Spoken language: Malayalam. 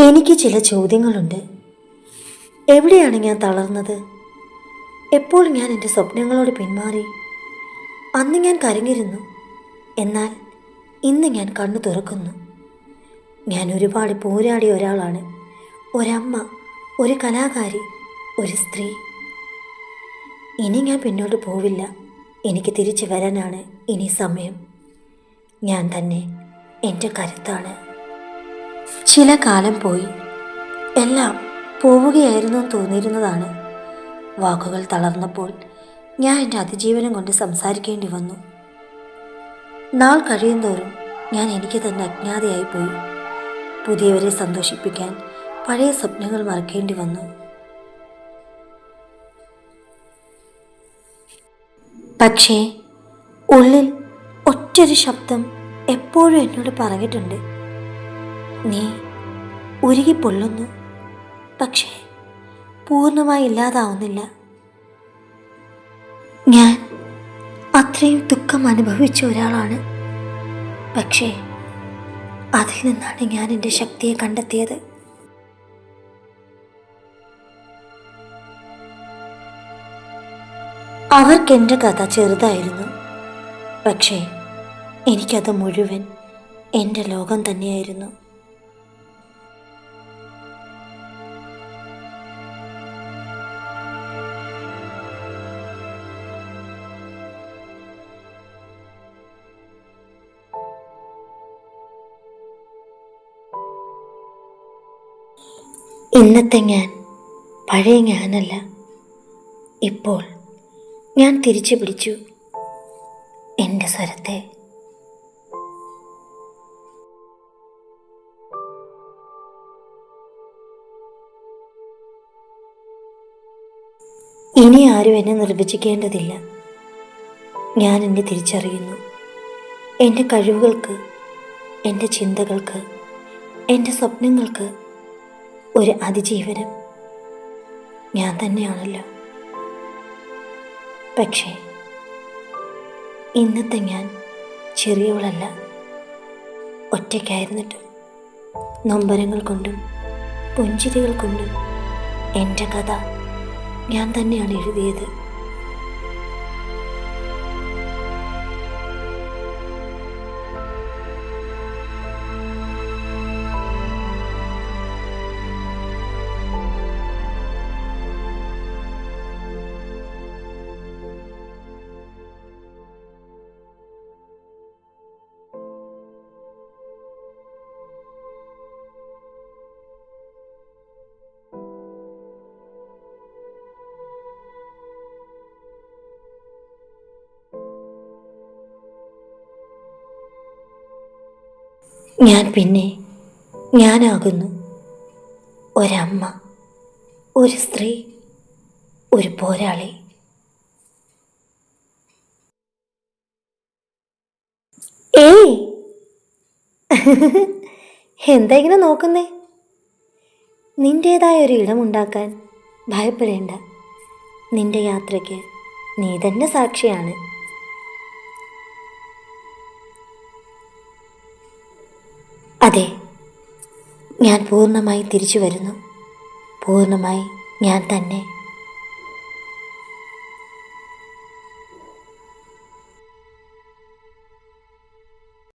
എനിക്ക് ചില ചോദ്യങ്ങളുണ്ട്. എവിടെയാണ് ഞാൻ തളർന്നത്? എപ്പോൾ ഞാൻ എന്റെ സ്വപ്നങ്ങളോട് പിന്മാറി? അന്ന് ഞാൻ കരഞ്ഞിരുന്നു. എന്നാൽ ഇന്ന് ഞാൻ കണ്ണു തുറക്കുന്നു. ഞാൻ ഒരുപാട് പോരാടിയ ഒരാളാണ്. ഒരമ്മ ഒരു കലാകാരി ഒരു സ്ത്രീ. ഇനി ഞാൻ പിന്നോട്ട് പോവില്ല. എനിക്ക് തിരിച്ചു വരാനാണ് ഇനി സമയം. ഞാൻ തന്നെ എന്റെ കരുത്താണ്. ചില കാലം പോയി. എല്ലാം പോവുകയായിരുന്നു തോന്നിയിരുന്നതാണ്. വാക്കുകൾ തളർന്നപ്പോൾ ഞാൻ എന്റെ അതിജീവനം കൊണ്ട് സംസാരിക്കേണ്ടി വന്നു. നാൾ കഴിയുന്തോറും ഞാൻ എനിക്ക് തന്നെ അജ്ഞാതയായി പോയി. പുതിയവരെ സന്തോഷിപ്പിക്കാൻ പഴയ സ്വപ്നങ്ങൾ മറക്കേണ്ടി വന്നു. പക്ഷേ ഉള്ളിൽ ഒറ്റൊരു ശബ്ദം എപ്പോഴും എന്നോട് പറഞ്ഞിട്ടുണ്ട്. നീ ഉരുകി പൊള്ളുന്നു. പക്ഷേ പൂർണമായി ഇല്ലാതാവുന്നില്ല. ഞാൻ അത്രയും ദുഃഖം അനുഭവിച്ച ഒരാളാണ്. പക്ഷേ അതിൽ നിന്നാണ് ഞാൻ എന്റെ ശക്തിയെ കണ്ടെത്തിയത്. അവർക്ക് എന്റെ കഥ ചെറുതായിരുന്നു. പക്ഷേ എനിക്കത് മുഴുവൻ എന്റെ ലോകം തന്നെയായിരുന്നു. ഇന്നത്തെ ഞാൻ പഴയ ഞാനല്ല. ഇപ്പോൾ ഞാൻ തിരിച്ചു പിടിച്ചു എന്റെ സ്വരത്തെ. ഇനി ആരും എന്നെ നിർവചിക്കേണ്ടതില്ല. ഞാൻ എന്നെ തിരിച്ചറിയുന്നു. എന്റെ കഴിവുകൾക്ക് എന്റെ ചിന്തകൾക്ക് എന്റെ സ്വപ്നങ്ങൾക്ക് ഒരു അതിജീവനം. ഞാൻ തന്നെയാണല്ലോ. പക്ഷേ ഇന്നത്തെ ഞാൻ ചെറിയവളല്ല. ഒറ്റയ്ക്കായിരുന്നിട്ട് നൊമ്പരങ്ങൾ കൊണ്ടും പുഞ്ചിരികൾ കൊണ്ടും എന്റെ കഥ ഞാൻ തന്നെയാണ് എഴുതിയത്. ഞാൻ പിന്നെ ഞാനാകുന്നു. ഒരമ്മ ഒരു സ്ത്രീ ഒരു പോരാളി. ഏയ്! എന്താ ഇങ്ങനെ നോക്കുന്നേ? നിന്റേതായ ഒരു ഇടമുണ്ടാക്കാൻ ഭയപ്പെടേണ്ട. നിന്റെ യാത്രയ്ക്ക് നീ തന്നെ സാക്ഷിയാണ്. അതെ. ഞാൻ പൂർണമായി തിരിച്ചു വരുന്നു. പൂർണമായി ഞാൻ തന്നെ